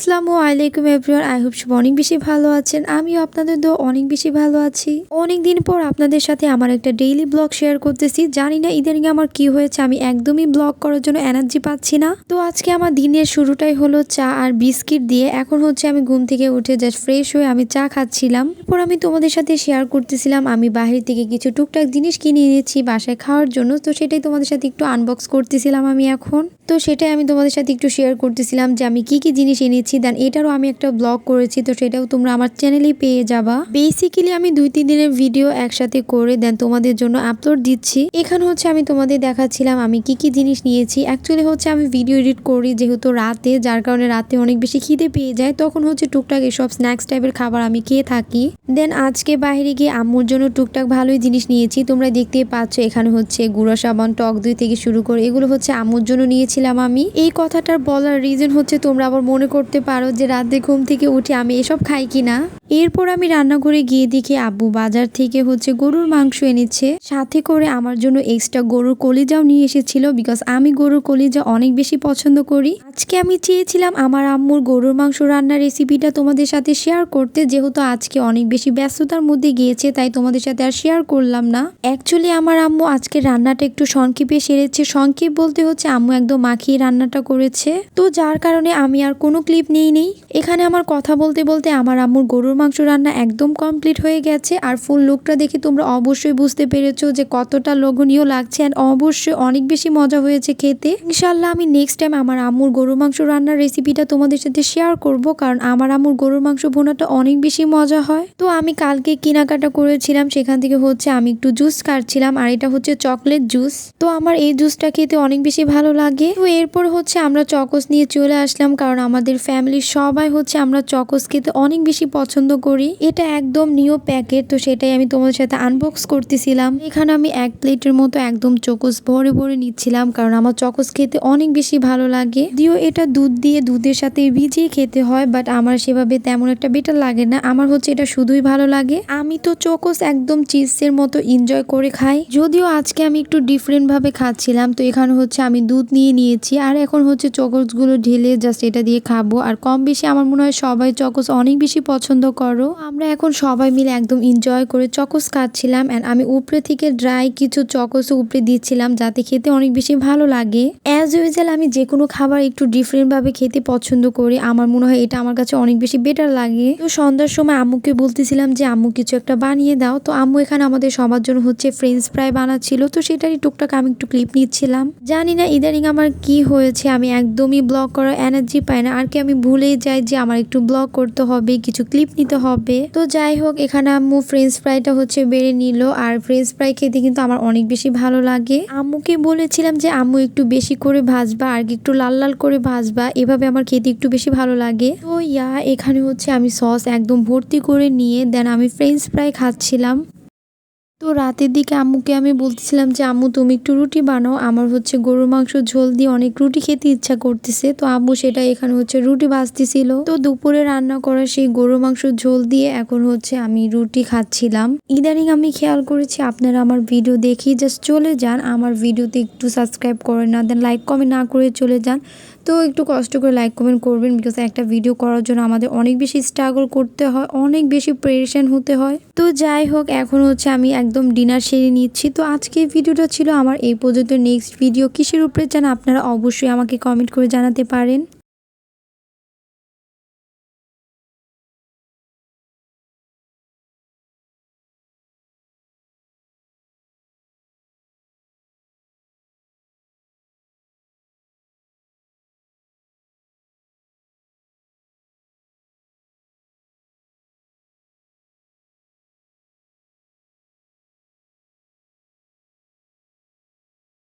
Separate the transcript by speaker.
Speaker 1: আসসালামু আলাইকুম everyone, I hope সব অনেক বেশি ভালো আছেন। আমিও আপনাদের তো অনেক বেশি ভালো আছি। অনেক দিন পর আপনাদের সাথে আমার একটা ডেইলি ব্লগ শেয়ার করতেছি। জানি না ইদানিং আমার কি হয়েছে, আমি একদমই ব্লগ করার জন্য এনার্জি পাচ্ছি না। তো আজকে আমার দিনের শুরুটাই হলো চা আর বিস্কিট দিয়ে। এখন হচ্ছে আমি ঘুম থেকে উঠে জাস্ট ফ্রেশ হয়ে আমি চা খাচ্ছিলাম। এরপর আমি তোমাদের সাথে শেয়ার করতেছিলাম, আমি বাহির থেকে কিছু টুকটাক জিনিস কিনে এনেছি বাসায় খাওয়ার জন্য। তো সেটাই তোমাদের সাথে একটু আনবক্স করতেছিলাম আমি এখন। তো সেটাই আমি তোমাদের সাথে একটু শেয়ার করতেছিলাম যে আমি কি কি জিনিস এনেছি দেন এটারও আমি একটা ব্লগ করেছি, তো সেটাও তোমরা আমার চ্যানেলেই পেয়ে যাবা। বেসিক্যালি আমি দুই তিন দিনের ভিডিও একসাথে করে দেন তোমাদের জন্য আপলোড দিচ্ছি। এখানে হচ্ছে আমি তোমাদের দেখাচ্ছিলাম আমি কি কি জিনিস নিয়েছি। অ্যাকচুয়ালি হচ্ছে আমি ভিডিও এডিট করি, যেহেতু রাতে, যার কারণে রাতে অনেক বেশি খিদে পেয়ে যায়, তখন হচ্ছে টুকটাক এসব স্ন্যাক্স টাইপের খাবার আমি খেয়ে থাকি। দেন আজকে বাইরে গিয়ে আম্মুর জন্য টুকটাক ভালোই জিনিস নিয়েছি, তোমরা দেখতেই পাচ্ছ এখানে হচ্ছে গুঁড়া সাবান, টক দই থেকে শুরু করে, এগুলো হচ্ছে আম্মুর জন্য নিয়েছিলাম আমি। এই কথাটার বলার রিজন হচ্ছে তোমরা আবার মনে করতে পারো যে রাতে ঘুম থেকে উঠে আমি এসব খাই কিনা? এরপর আমি রান্নাঘরে গিয়ে দেখি আব্বু বাজার থেকে হচ্ছে গরুর মাংস এনেছে। সাথে করে আমার জন্য এক্সট্রা গরুর কলিজাও নিয়ে এসেছিল বিকজ আমি গরুর কলিজা অনেক বেশি পছন্দ করি। আজকে আমি চেয়েছিলাম আমার আম্মুর গরুর মাংস রান্নার রেসিপিটা তোমাদের সাথে শেয়ার করতে। যেহেতু আজকে অনেক বেশি ব্যস্ততার মধ্যে গিয়েছে, তাই তোমাদের সাথে আর শেয়ার করলাম না। অ্যাকচুয়ালি আমার আম্মু আজকে রান্নাটা একটু সংক্ষেপে সেরেছে। সংক্ষেপ বলতে হচ্ছে আম্মু একদম মাখিয়ে রান্নাটা করেছে। তো যার কারণে আমি আর কোনো ক্লিপ নেই নেই। এখানে আমার কথা বলতে বলতে আমার আম্মুর গরুর মাংস রান্না একদম কমপ্লিট হয়ে গেছে আর ফুল লুকটা দেখে তোমরা অবশ্যই বুঝতে পেরেছ যে কতটা লোভনীয় লাগছে অ্যান্ড অবশ্যই অনেক বেশি মজা হয়েছে খেতে। ইনশাল্লাহ আমি নেক্সট টাইম আমার আম্মুর গরুর মাংস রান্নার রেসিপিটা তোমাদের সাথে শেয়ার করব কারণ আমার আম্মুর গরুর মাংস ভোনাটা অনেক বেশি মজা হয়। তো আমি কালকে কেনাকাটা করেছিলাম, সেখান থেকে হচ্ছে আমি একটু জুস কাটছিলাম আর এটা হচ্ছে চকলেট জুস তো আমার এই জুসটা খেতে অনেক বেশি ভালো লাগে। তো এরপর হচ্ছে আমরা চকস নিয়ে চলে আসলাম কারণ আমাদের ফ্যামিলির সবাই হচ্ছে আমরা চকোস খেতে অনেক বেশি পছন্দ করি। এটা একদম নিউ প্যাকেট তো সেটাই আমি তোমাদের সাথে আনবক্স করতেছিলাম। এখানে আমি এক প্লেটের মতো একদম চকোস ভরে ভরে নিচ্ছিলাম, কারণ আমার চকোস খেতে অনেক বেশি ভালো লাগে। দিও এটা দুধ দিয়ে দুধের সাথে ভিজিয়ে খেতে হয় বাট আমার সেভাবে তেমন একটা বেটার লাগে না। আমার হচ্ছে এটা শুধুই ভালো লাগে। আমি তো চকোস একদম চিপসের মতো এনজয় করে খাই। যদিও আজকে আমি একটু ডিফারেন্ট ভাবে খাচ্ছিলাম, তো এখানে হচ্ছে আমি দুধ নিয়ে নিয়েছি। আর এখন হচ্ছে চকোসগুলো ঢেলে জাস্ট এটা দিয়ে খাব। আর কম বেশি আমার মনে হয় সবাই চকোস অনেক বেশি পছন্দ করো। আমরা এখন সবাই মিলে একদম এনজয় করে চকোস খাচ্ছিলাম অ্যান্ড আমি উপরে থেকে ড্রাই কিছু চকোস উপরে দিচ্ছিলাম যাতে খেতে অনেক বেশি ভালো লাগে। অ্যাজ ইউজুয়াল আমি যে কোনো খাবার একটু ডিফারেন্টভাবে খেতে পছন্দ করি। আমার মনে হয় এটা আমার কাছে অনেক বেশি বেটার লাগে। তো সন্ধ্যার সময় আম্মুকে বলতেছিলাম যে, আম্মু, কিছু একটা বানিয়ে দাও। তো আম্মু এখানে আমাদের সবার জন্য হচ্ছে ফ্রেঞ্চ ফ্রাই বানাচ্ছিল। তো সেটারই টুকটাক আমি একটু ক্লিপ নিচ্ছিলাম। জানি না, ইদানিং আমার কি হয়েছে, আমি একদমই ব্লগ করার এনার্জি পাই না। আর কি আমি ভুলেই যাই যে আমার একটু ব্লগ করতে হবে, কিছু ক্লিপ নিতে হবে। তো যাই হোক, এখানে আম্মু ফ্রেঞ্চ ফ্রাইটা হচ্ছে বেড়ে নিল। আর ফ্রেঞ্চ ফ্রাই খেতে কিন্তু আমার অনেক বেশি ভালো লাগে। আম্মুকে বলেছিলাম যে, আম্মু, একটু বেশি করে ভাজবা আর একটু লাল লাল করে ভাজবা। এভাবে আমার খেতে একটু বেশি ভালো লাগে। তো ইয়া, এখানে হচ্ছে আমি সস একদম ভর্তি করে নিয়ে দেন আমি ফ্রেঞ্চ ফ্রাই খাচ্ছিলাম। তো রাতের দিকে আম্মুকে আমি বলতেছিলাম যে, আম্মু, তুমি একটু রুটি বানাও। আমার হচ্ছে গরুর মাংস ঝোল দিয়ে অনেক রুটি খেতে ইচ্ছা করতেছে। তো আম্মু সেটা এখানে হচ্ছে রুটি ভাজতেছিল। তো দুপুরে রান্না করা সেই গরুর মাংস ঝোল দিয়ে এখন হচ্ছে আমি রুটি খাচ্ছিলাম। ইদানিং আমি খেয়াল করেছি, আপনারা আমার ভিডিও দেখি জাস্ট চলে যান। আমার ভিডিওতে একটু সাবস্ক্রাইব করেন না দেন লাইক কমেন্ট না করে চলে যান। তো একটু কষ্ট করে লাইক কমেন্ট করবেন বিকজ একটা ভিডিও করার জন্য আমাদের অনেক বেশি স্ট্রাগল করতে হয়, অনেক বেশি প্রেশন হতে হয়। তো যাই হোক, এখন হচ্ছে আমি একদম ডিনার সেরে নিচ্ছি। তো আজকে ভিডিওটা ছিল আমার এই পর্যন্ত। নেক্সট ভিডিও কিসের উপরে চান আপনারা অবশ্যই আমাকে কমেন্ট করে জানাতে পারেন।